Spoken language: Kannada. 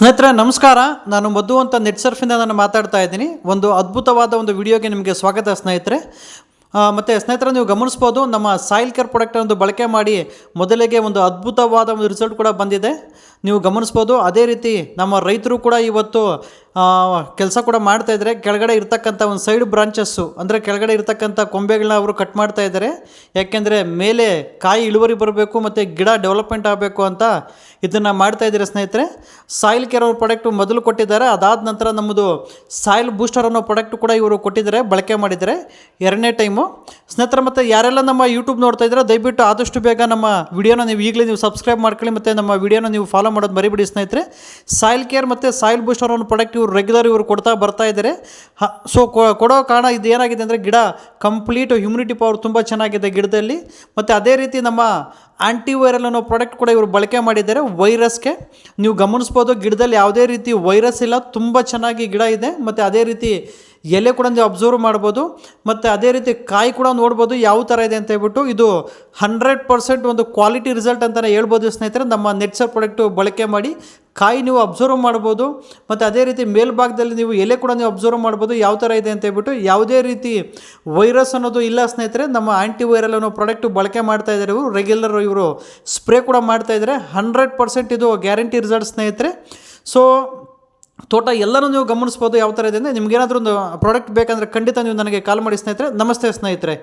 ಸ್ನೇಹಿತರೆ, ನಮಸ್ಕಾರ. ನಾನು ಮಧು ಅಂತ ನೆಟ್ ಸರ್ಫಿಂದ ನಾನು ಮಾತಾಡ್ತಾ ಇದ್ದೀನಿ. ಒಂದು ಅದ್ಭುತವಾದ ಒಂದು ವಿಡಿಯೋಗೆ ನಿಮಗೆ ಸ್ವಾಗತ ಸ್ನೇಹಿತರೆ. ಮತ್ತು ಸ್ನೇಹಿತರೆ, ನೀವು ಗಮನಿಸ್ಬೋದು, ನಮ್ಮ ಸಾಯಿಲ್ ಕೇರ್ ಪ್ರಾಡಕ್ಟ್ ಒಂದು ಬಳಕೆ ಮಾಡಿ ಮೊದಲಿಗೆ ಒಂದು ಅದ್ಭುತವಾದ ಒಂದು ರಿಸಲ್ಟ್ ಕೂಡ ಬಂದಿದೆ. ನೀವು ಗಮನಿಸ್ಬೋದು, ಅದೇ ರೀತಿ ನಮ್ಮ ರೈತರು ಕೂಡ ಇವತ್ತು ಕೆಲಸ ಕೂಡ ಮಾಡ್ತಾ ಇದ್ದಾರೆ. ಕೆಳಗಡೆ ಇರ್ತಕ್ಕಂಥ ಒಂದು ಸೈಡ್ ಬ್ರಾಂಚಸ್ಸು ಅಂದರೆ ಕೆಳಗಡೆ ಇರ್ತಕ್ಕಂಥ ಕೊಂಬೆಗಳನ್ನ ಅವರು ಕಟ್ ಮಾಡ್ತಾ ಇದ್ದಾರೆ. ಯಾಕೆಂದರೆ ಮೇಲೆ ಕಾಯಿ ಇಳುವರಿ ಬರಬೇಕು ಮತ್ತು ಗಿಡ ಡೆವಲಪ್ಮೆಂಟ್ ಆಗಬೇಕು ಅಂತ ಇದನ್ನು ಮಾಡ್ತಾ ಇದ್ದಾರೆ ಸ್ನೇಹಿತರೆ? ಸಾಯಿಲ್ ಕೇರ್ ಅವ್ರ ಪ್ರಾಡಕ್ಟು ಮೊದಲು ಕೊಟ್ಟಿದ್ದಾರೆ. ಅದಾದ ನಂತರ ನಮ್ಮದು ಸಾಯಿಲ್ ಬೂಸ್ಟರ್ ಅನ್ನೋ ಪ್ರಾಡಕ್ಟ್ ಕೂಡ ಇವರು ಕೊಟ್ಟಿದ್ದಾರೆ, ಬಳಕೆ ಮಾಡಿದ್ದಾರೆ. ಎರಡನೇ ಟೈಮು ಸ್ನೇಹಿತರೆ, ಮತ್ತು ಯಾರೆಲ್ಲ ನಮ್ಮ ಯೂಟ್ಯೂಬ್ ನೋಡ್ತಾ ಇದ್ದಾರೆ, ದಯವಿಟ್ಟು ಆದಷ್ಟು ಬೇಗ ನಮ್ಮ ವಿಡಿಯೋನ ನೀವು ಈಗಲೇ ನೀವು ಸಬ್ಸ್ಕ್ರೈಬ್ ಮಾಡ್ಕೊಳ್ಳಿ, ಮತ್ತು ನಮ್ಮ ವಿಡಿಯೋನ ನೀವು ಫಾಲೋ ಮಾಡೋದು ಮರಿಬಿಡಿ ಸ್ನೇಹಿತರೆ. ಸಾಯಿಲ್ ಕೇರ್ ಮತ್ತು ಸಾಯಿಲ್ ಬೂಸ್ಟರ್ ಅನ್ನೋ ಪ್ರಾಡಕ್ಟ್ ಇವರು ರೆಗ್ಯುಲರ್ ಇವರು ಕೊಡ್ತಾ ಬರ್ತಾ ಇದ್ದಾರೆ ಸೊ ಕೊಡೋ ಕಾರಣ ಇದು ಏನಾಗಿದೆ ಅಂದರೆ ಗಿಡ ಕಂಪ್ಲೀಟ್ ಹ್ಯುಮಿನಿಟಿ ಪವರ್ ತುಂಬ ಚೆನ್ನಾಗಿದೆ ಗಿಡದಲ್ಲಿ. ಮತ್ತು ಅದೇ ರೀತಿ ನಮ್ಮ ಆ್ಯಂಟಿ ವೈರಲ್ ಅನ್ನೋ ಪ್ರಾಡಕ್ಟ್ ಕೂಡ ಇವರು ಬಳಕೆ ಮಾಡಿದ್ದಾರೆ ವೈರಸ್ಗೆ. ನೀವು ಗಮನಿಸ್ಬೋದು ಗಿಡದಲ್ಲಿ ಯಾವುದೇ ರೀತಿ ವೈರಸ್ ಇಲ್ಲ, ತುಂಬ ಚೆನ್ನಾಗಿ ಗಿಡ ಇದೆ. ಮತ್ತು ಅದೇ ರೀತಿ ಎಲೆ ಕೂಡ ನೀವು ಅಬ್ಸರ್ವ್ ಮಾಡ್ಬೋದು. ಮತ್ತು ಅದೇ ರೀತಿ ಕಾಯಿ ಕೂಡ ನೋಡ್ಬೋದು ಯಾವ ಥರ ಇದೆ ಅಂತ ಹೇಳ್ಬಿಟ್ಟು ಇದು ಹಂಡ್ರೆಡ್ ಪರ್ಸೆಂಟ್ ಒಂದು ಕ್ವಾಲಿಟಿ ರಿಸಲ್ಟ್ ಅಂತಲೇ ಹೇಳ್ಬೋದು ಸ್ನೇಹಿತರೆ. ನಮ್ಮ ನೆಟ್ಸರ್ ಪ್ರಾಡಕ್ಟು ಬಳಕೆ ಮಾಡಿ ಕಾಯಿ ನೀವು ಅಬ್ಸರ್ವ್ ಮಾಡ್ಬೋದು, ಮತ್ತು ಅದೇ ರೀತಿ ಮೇಲ್ಭಾಗದಲ್ಲಿ ನೀವು ಎಲೆ ಕೂಡ ನೀವು ಅಬ್ಸರ್ವ್ ಮಾಡ್ಬೋದು, ಯಾವ ಥರ ಇದೆ ಅಂತ ಹೇಳ್ಬಿಟ್ಟು ಯಾವುದೇ ರೀತಿ ವೈರಸ್ ಅನ್ನೋದು ಇಲ್ಲ ಸ್ನೇಹಿತರೆ, ನಮ್ಮ ಆ್ಯಂಟಿ ವೈರಲ್ ಅನ್ನೋ ಪ್ರಾಡಕ್ಟು ಬಳಕೆ ಮಾಡ್ತಾ ಇದ್ದಾರೆ ಇವರು ರೆಗ್ಯುಲರ್ ಇವರು. ಸ್ಪ್ರೇ ಕೂಡ ಮಾಡ್ತಾ ಇದ್ದಾರೆ ಹಂಡ್ರೆಡ್ ಪರ್ಸೆಂಟ್ ಇದು ಗ್ಯಾರಂಟಿ ರಿಸಲ್ಟ್ ಸ್ನೇಹಿತರೆ. ಸೊ ತೋಟ ಎಲ್ಲನೂ ನೀವು ಗಮನಿಸ್ಬೋದು ಯಾವ ಥರ ಇದೆ ಅಂದರೆ ನಿಮ್ಗೇನಾದರೂ ಒಂದು ಪ್ರಾಡಕ್ಟ್ ಬೇಕಂದರೆ ಖಂಡಿತ ನೀವು ನನಗೆ ಕಾಲ್ ಮಾಡಿ ಸ್ನೇಹಿತರೆ. ನಮಸ್ತೆ ಸ್ನೇಹಿತರೆ.